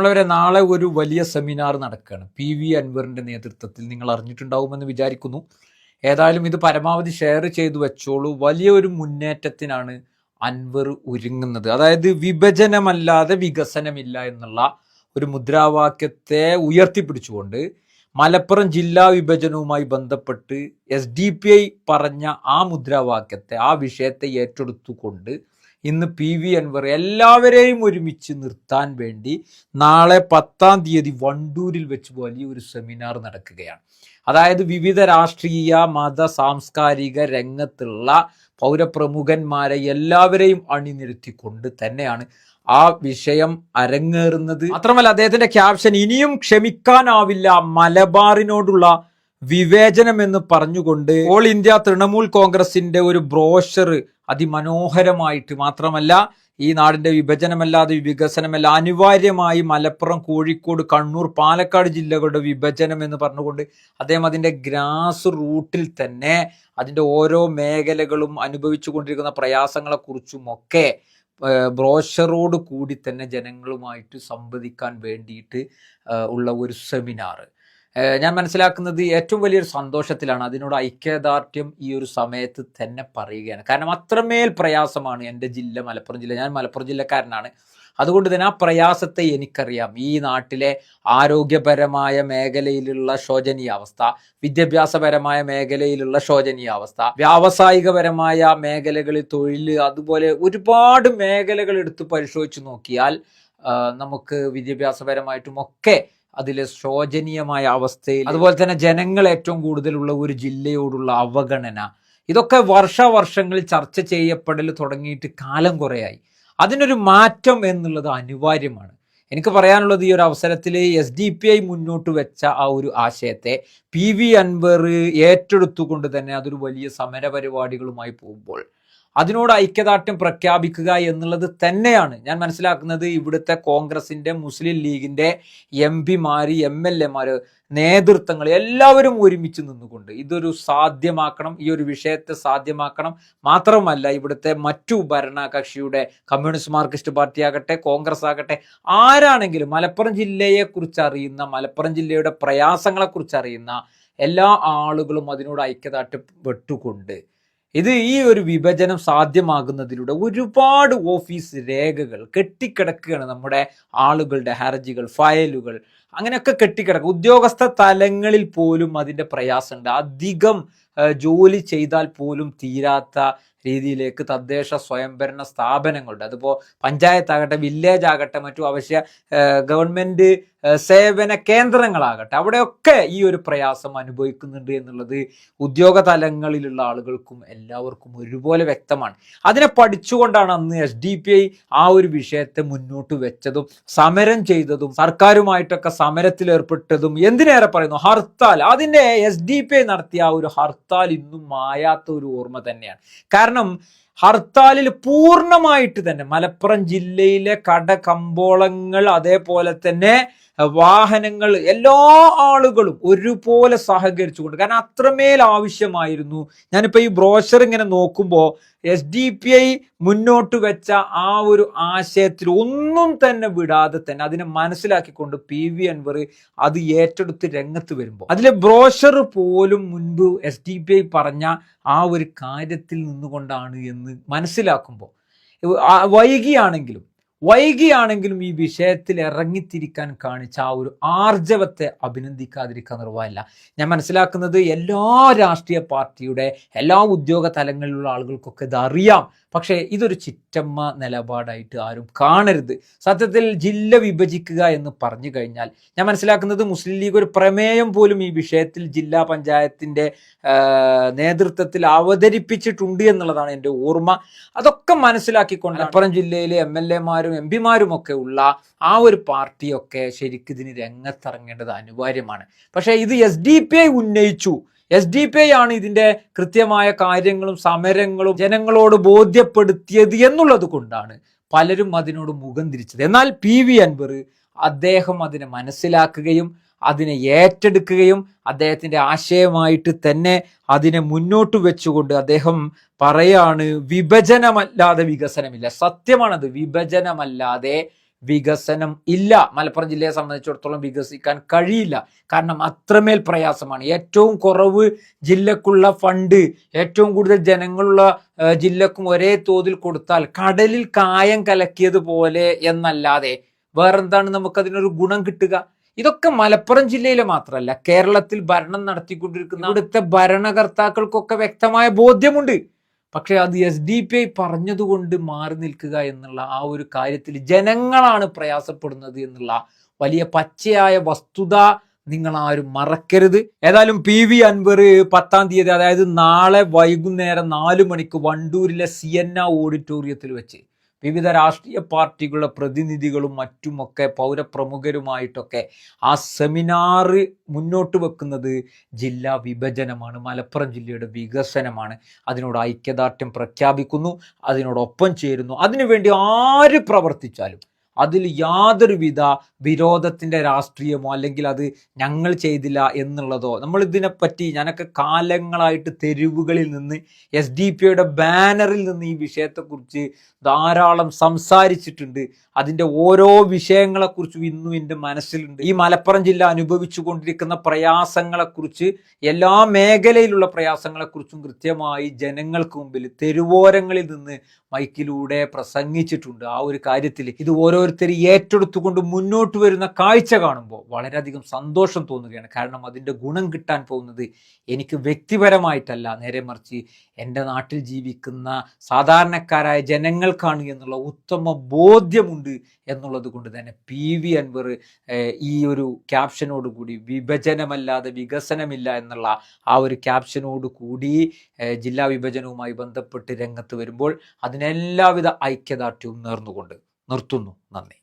പ്രിയമുള്ളവരെ നാളെ ഒരു വലിയ സെമിനാർ നടക്കുകയാണ്. പി വി അൻവറിന്റെ നേതൃത്വത്തിൽ നിങ്ങൾ അറിഞ്ഞിട്ടുണ്ടാവുമെന്ന് വിചാരിക്കുന്നു. ഏതായാലും ഇത് പരമാവധി ഷെയർ ചെയ്തു വെച്ചോളൂ. വലിയൊരു മുന്നേറ്റത്തിനാണ് അൻവർ ഒരുങ്ങുന്നത്. അതായത് വിഭജനമല്ലാതെ വികസനമില്ല എന്നുള്ള ഒരു മുദ്രാവാക്യത്തെ ഉയർത്തിപ്പിടിച്ചുകൊണ്ട് മലപ്പുറം ജില്ലാ വിഭജനവുമായി ബന്ധപ്പെട്ട് എസ് ഡി പി ഐ പറഞ്ഞ ആ മുദ്രാവാക്യത്തെ ആ വിഷയത്തെ ഏറ്റെടുത്തുകൊണ്ട് ഇന്ന് പി വി അൻവർ എല്ലാവരെയും ഒരുമിച്ച് നിർത്താൻ വേണ്ടി നാളെ പത്താം തീയതി വണ്ടൂരിൽ വെച്ച് വലിയൊരു സെമിനാർ നടക്കുകയാണ്. അതായത് വിവിധ രാഷ്ട്രീയ മത സാംസ്കാരിക രംഗത്തുള്ള പൗരപ്രമുഖന്മാരെ എല്ലാവരെയും അണിനിരത്തിക്കൊണ്ട് തന്നെയാണ് ആ വിഷയം അരങ്ങേറുന്നത്. മാത്രമല്ല അദ്ദേഹത്തിന്റെ ക്യാപ്ഷൻ ഇനിയും ക്ഷമിക്കാനാവില്ല മലബാറിനോടുള്ള വിവേചനം എന്ന് പറഞ്ഞുകൊണ്ട് ഓൾ ഇന്ത്യ തൃണമൂൽ കോൺഗ്രസിന്റെ ഒരു ബ്രോഷർ അതിമനോഹരമായിട്ട് മാത്രമല്ല ഈ നാടിന്റെ വിഭജനമല്ലാതെ വികസനമല്ല അനിവാര്യമായി മലപ്പുറം കോഴിക്കോട് കണ്ണൂർ പാലക്കാട് ജില്ലകളുടെ വിഭജനം എന്ന് പറഞ്ഞുകൊണ്ട് അദ്ദേഹം അതിന്റെ ഗ്രാസ് റൂട്ടിൽ തന്നെ അതിന്റെ ഓരോ മേഖലകളും അനുഭവിച്ചു കൊണ്ടിരിക്കുന്ന പ്രയാസങ്ങളെക്കുറിച്ചും ഒക്കെ ബ്രോഷറോട് കൂടി തന്നെ ജനങ്ങളുമായിട്ട് സംവദിക്കാൻ വേണ്ടിയിട്ട് ഉള്ള ഒരു സെമിനാർ ഞാൻ മനസ്സിലാക്കുന്നത് ഏറ്റവും വലിയൊരു സന്തോഷത്തിലാണ് അതിനോട് ഐക്യദാർഢ്യം ഈ ഒരു സമയത്ത് തന്നെ പറയുകയാണ്. കാരണം അത്രമേൽ പ്രയാസമാണ് എന്റെ ജില്ല മലപ്പുറം ജില്ല. ഞാൻ മലപ്പുറം ജില്ലക്കാരനാണ്. അതുകൊണ്ട് തന്നെ ആ പ്രയാസത്തെ എനിക്കറിയാം. ഈ നാട്ടിലെ ആരോഗ്യപരമായ മേഖലയിലുള്ള ശോചനീയാവസ്ഥ വിദ്യാഭ്യാസപരമായ മേഖലയിലുള്ള ശോചനീയാവസ്ഥ വ്യാവസായികപരമായ മേഖലകളിൽ തൊഴിൽ അതുപോലെ ഒരുപാട് മേഖലകൾ എടുത്ത് പരിശോധിച്ച് നോക്കിയാൽ നമുക്ക് വിദ്യാഭ്യാസപരമായിട്ടും ഒക്കെ അതിലെ ശോചനീയമായ അവസ്ഥയിൽ അതുപോലെ തന്നെ ജനങ്ങൾ ഏറ്റവും കൂടുതലുള്ള ഒരു ജില്ലയോടുള്ള അവഗണന. ഇതൊക്കെ വർഷവർഷങ്ങളിൽ ചർച്ച ചെയ്യപ്പെടൽ തുടങ്ങിയിട്ട് കാലം കുറയായി. അതിനൊരു മാറ്റം എന്നുള്ളത് അനിവാര്യമാണ്. എനിക്ക് പറയാനുള്ളത് ഈ ഒരു അവസരത്തിൽ എസ് ഡി പി ഐ മുന്നോട്ട് വെച്ച ആ ഒരു ആശയത്തെ പി വി അൻവർ ഏറ്റെടുത്തുകൊണ്ട് തന്നെ അതൊരു വലിയ സമരപരിപാടികളുമായി പോകുമ്പോൾ അതിനോട് ഐക്യദാർഢ്യം പ്രഖ്യാപിക്കുക എന്നുള്ളത് തന്നെയാണ് ഞാൻ മനസ്സിലാക്കുന്നത് ഇവിടുത്തെ കോൺഗ്രസിന്റെ മുസ്ലിം ലീഗിന്റെ എം പിമാര് എം എൽ എമാർ നേതൃത്വങ്ങൾ എല്ലാവരും ഒരുമിച്ച് നിന്നുകൊണ്ട് ഇതൊരു സാധ്യമാക്കണം ഈ ഒരു വിഷയത്തെ സാധ്യമാക്കണം. മാത്രമല്ല ഇവിടുത്തെ മറ്റു ഭരണകക്ഷിയുടെ കമ്മ്യൂണിസ്റ്റ് മാർക്സിസ്റ്റ് പാർട്ടി ആകട്ടെ കോൺഗ്രസ് ആകട്ടെ ആരാണെങ്കിലും മലപ്പുറം ജില്ലയെക്കുറിച്ച് അറിയുന്ന മലപ്പുറം ജില്ലയുടെ പ്രയാസങ്ങളെ കുറിച്ച് അറിയുന്ന എല്ലാ ആളുകളും അതിനോട് ഐക്യദാർഢ്യം പെട്ടുകൊണ്ട് ഇത് ഈ ഒരു വിഭജനം സാധ്യമാകുന്നതിലൂടെ ഒരുപാട് ഓഫീസ് രേഖകൾ കെട്ടിക്കിടക്കുകയാണ് നമ്മുടെ ആളുകളുടെ ഹർജികൾ ഫയലുകൾ. അങ്ങനെയൊക്കെ കെട്ടിക്കിടക്കുക ഉദ്യോഗസ്ഥ തലങ്ങളിൽ പോലും അതിന്റെ പ്രയാസമുണ്ട്. അധികം ജോലി ചെയ്താൽ പോലും തീരാത്ത രീതിയിലേക്ക് തദ്ദേശ സ്വയംഭരണ സ്ഥാപനങ്ങളുണ്ട് അതിപ്പോ പഞ്ചായത്താകട്ടെ വില്ലേജ് ആകട്ടെ മറ്റു അവശ്യ ഗവൺമെന്റ് സേവന കേന്ദ്രങ്ങളാകട്ടെ അവിടെയൊക്കെ ഈ ഒരു പ്രയാസം അനുഭവിക്കുന്നുണ്ട് എന്നുള്ളത് ഉദ്യോഗ തലങ്ങളിലുള്ള ആളുകൾക്കും എല്ലാവർക്കും ഒരുപോലെ വ്യക്തമാണ്. അതിനെ പഠിച്ചുകൊണ്ടാണ് അന്ന് എസ് ഡി പി ഐ ആ ഒരു വിഷയത്തെ മുന്നോട്ട് വെച്ചതും സമരം ചെയ്തതും സർക്കാരുമായിട്ടൊക്കെ സമരത്തിൽ ഏർപ്പെട്ടതും എന്തിനേറെ പറയുന്നു? ഹർത്താൽ. അതിന്റെ എസ് ഡി പി ഐ നടത്തിയ ആ ഒരു ഹർത്താൽ ഇന്നും മായാത്ത ഒരു ഓർമ്മ തന്നെയാണ്. കാരണം കാരണം ഹർത്താലിൽ പൂർണമായിട്ട് തന്നെ മലപ്പുറം ജില്ലയിലെ കട കമ്പോളങ്ങൾ അതേപോലെ തന്നെ വാഹനങ്ങൾ എല്ലാ ആളുകളും ഒരുപോലെ സഹകരിച്ചുകൊണ്ട്. കാരണം അത്രമേൽ ആവശ്യമായിരുന്നു. ഞാനിപ്പോ ഈ ബ്രോഷർ ഇങ്ങനെ നോക്കുമ്പോൾ എസ് ഡി പി ഐ മുന്നോട്ട് വെച്ച ആ ഒരു ആശയത്തിൽ ഒന്നും തന്നെ വിടാതെ തന്നെ അതിനെ മനസ്സിലാക്കിക്കൊണ്ട് പി വി അൻവർ അത് ഏറ്റെടുത്ത് രംഗത്ത് വരുമ്പോൾ അതിലെ ബ്രോഷർ പോലും മുൻപ് എസ് ഡി പി ഐ പറഞ്ഞ ആ ഒരു കാര്യത്തിൽ നിന്നുകൊണ്ടാണ് എന്ന് മനസ്സിലാക്കുമ്പോൾ. വൈകിയാണെങ്കിലും വൈകിയാണെങ്കിലും ഈ വിഷയത്തിൽ ഇറങ്ങിത്തിരിക്കാൻ കാണിച്ച ആ ഒരു ആർജവത്തെ അഭിനന്ദിക്കാതിരിക്കാൻ നിർവാഹമില്ല. ഞാൻ മനസ്സിലാക്കുന്നത് എല്ലാ രാഷ്ട്രീയ പാർട്ടിയുടെ എല്ലാ ഉദ്യോഗ തലങ്ങളിലുള്ള ആളുകൾക്കൊക്കെ ഇത് അറിയാം. പക്ഷേ ഇതൊരു ചിറ്റമ്മ നിലപാടായിട്ട് ആരും കാണരുത്. സത്യത്തിൽ ജില്ല വിഭജിക്കുക എന്ന് പറഞ്ഞു കഴിഞ്ഞാൽ ഞാൻ മനസ്സിലാക്കുന്നത് മുസ്ലിം ലീഗ് ഒരു പ്രമേയം പോലും ഈ വിഷയത്തിൽ ജില്ലാ പഞ്ചായത്തിന്റെ നേതൃത്വത്തിൽ അവതരിപ്പിച്ചിട്ടുണ്ട് എന്നുള്ളതാണ് എന്റെ ഓർമ്മ. അതൊക്കെ മനസ്സിലാക്കിക്കൊണ്ട് മലപ്പുറം ജില്ലയിലെ എം എൽ എമാരും എം പിമാരും ഒക്കെ ഉള്ള ആ ഒരു പാർട്ടിയൊക്കെ ശരിക്കും ഇതിന് രംഗത്തിറങ്ങേണ്ടത് അനിവാര്യമാണ്. പക്ഷേ ഇത് എസ് ഡി പി ഐ ഉന്നയിച്ചു. എസ് ഡി പി ഐ ആണ് ഇതിന്റെ കൃത്യമായ കാര്യങ്ങളും സമരങ്ങളും ജനങ്ങളോട് ബോധ്യപ്പെടുത്തിയത് എന്നുള്ളത് കൊണ്ടാണ് പലരും അതിനോട് മുഖം തിരിച്ചത്. എന്നാൽ പി വി അൻവർ അദ്ദേഹം അതിനെ മനസ്സിലാക്കുകയും അതിനെ ഏറ്റെടുക്കുകയും അദ്ദേഹത്തിന്റെ ആശയമായിട്ട് തന്നെ അതിനെ മുന്നോട്ട് വെച്ചുകൊണ്ട് അദ്ദേഹം പറയാണ് വിഭജനമല്ലാതെ വികസനമില്ല. സത്യമാണത് വിഭജനമല്ലാതെ വികസനം ഇല്ല. മലപ്പുറം ജില്ലയെ സംബന്ധിച്ചിടത്തോളം വികസിക്കാൻ കഴിയില്ല. കാരണം അത്രമേൽ പ്രയാസമാണ്. ഏറ്റവും കുറവ് ജില്ലക്കുള്ള ഫണ്ട് ഏറ്റവും കൂടുതൽ ജനങ്ങളുള്ള ജില്ലക്കും ഒരേ തോതിൽ കൊടുത്താൽ കടലിൽ കായം കലക്കിയതുപോലെ എന്നല്ലാതെ വേറെന്താണ് നമുക്കതിനൊരു ഗുണം കിട്ടുക? ഇതൊക്കെ മലപ്പുറം ജില്ലയിലെ മാത്രമല്ല കേരളത്തിൽ ഭരണം നടത്തിക്കൊണ്ടിരിക്കുന്ന ഇവിടുത്തെ ഭരണകർത്താക്കൾക്കൊക്കെ വ്യക്തമായ ബോധ്യമുണ്ട്. പക്ഷെ അത് എസ് ഡി പി ഐ പറഞ്ഞതുകൊണ്ട് മാറി നിൽക്കുക എന്നുള്ള ആ ഒരു കാര്യത്തിൽ ജനങ്ങളാണ് പ്രയാസപ്പെടുന്നത് എന്നുള്ള വലിയ പച്ചയായ വസ്തുത നിങ്ങൾ ആരും മറക്കരുത്. ഏതായാലും പി വി അൻവർ പത്താം തീയതി അതായത് നാളെ വൈകുന്നേരം നാലു മണിക്ക് വണ്ടൂരിലെ സി എൻ ഓഡിറ്റോറിയത്തിൽ വെച്ച് വിവിധ രാഷ്ട്രീയ പാർട്ടികളുടെ പ്രതിനിധികളും മറ്റുമൊക്കെ പൗരപ്രമുഖരുമായിട്ടൊക്കെ ആ സെമിനാറ് മുന്നോട്ട് വെക്കുന്നത് ജില്ലാ വിഭജനമാണ് മലപ്പുറം ജില്ലയുടെ വികസനമാണ്. അതിനോട് ഐക്യദാർഢ്യം പ്രഖ്യാപിക്കുന്നു അതിനോടൊപ്പം ചേരുന്നു. അതിനുവേണ്ടി ആര് പ്രവർത്തിച്ചാലും അതിൽ യാതൊരുവിധ വിരോധത്തിന്റെ രാഷ്ട്രീയമോ അല്ലെങ്കിൽ അത് ഞങ്ങൾ ചെയ്തില്ല എന്നുള്ളതോ. നമ്മൾ ഇതിനെപ്പറ്റി ഞാനൊക്കെ കാലങ്ങളായിട്ട് തെരുവുകളിൽ നിന്ന് എസ് ഡി പിയുടെ ബാനറിൽ നിന്ന് ഈ വിഷയത്തെക്കുറിച്ച് ധാരാളം സംസാരിച്ചിട്ടുണ്ട്. അതിന്റെ ഓരോ വിഷയങ്ങളെക്കുറിച്ചും ഇന്നും എന്റെ മനസ്സിലുണ്ട്. ഈ മലപ്പുറം ജില്ല അനുഭവിച്ചു കൊണ്ടിരിക്കുന്ന പ്രയാസങ്ങളെക്കുറിച്ച് എല്ലാ മേഖലയിലുള്ള പ്രയാസങ്ങളെക്കുറിച്ചും കൃത്യമായി ജനങ്ങൾക്ക് മുമ്പിൽ തെരുവോരങ്ങളിൽ നിന്ന് മൈക്കിലൂടെ പ്രസംഗിച്ചിട്ടുണ്ട്. ആ ഒരു കാര്യത്തിൽ ഇത് ഓരോരുത്തർ ഏറ്റെടുത്തുകൊണ്ട് മുന്നോട്ട് വരുന്ന കാഴ്ച കാണുമ്പോൾ വളരെയധികം സന്തോഷം തോന്നുകയാണ്. കാരണം അതിന്റെ ഗുണം കിട്ടാൻ പോകുന്നത് എനിക്ക് വ്യക്തിപരമായിട്ടല്ല. നേരെ മറിച്ച് എന്റെ നാട്ടിൽ ജീവിക്കുന്ന സാധാരണക്കാരായ ജനങ്ങൾക്കാണ് എന്നുള്ള ഉത്തമ ബോധ്യമുണ്ട് എന്നുള്ളത് കൊണ്ട് തന്നെ പി വി അൻവർ ഈ ഒരു ക്യാപ്ഷനോടുകൂടി വിഭജനമല്ലാതെ വികസനമില്ല എന്നുള്ള ആ ഒരു ക്യാപ്ഷനോട് കൂടി ജില്ലാ വിഭജനവുമായി ബന്ധപ്പെട്ട് രംഗത്ത് വരുമ്പോൾ അതിനെല്ലാവിധ ഐക്യദാർഢ്യവും നേർന്നുകൊണ്ട് നിർത്തുന്നു. നന്ദി.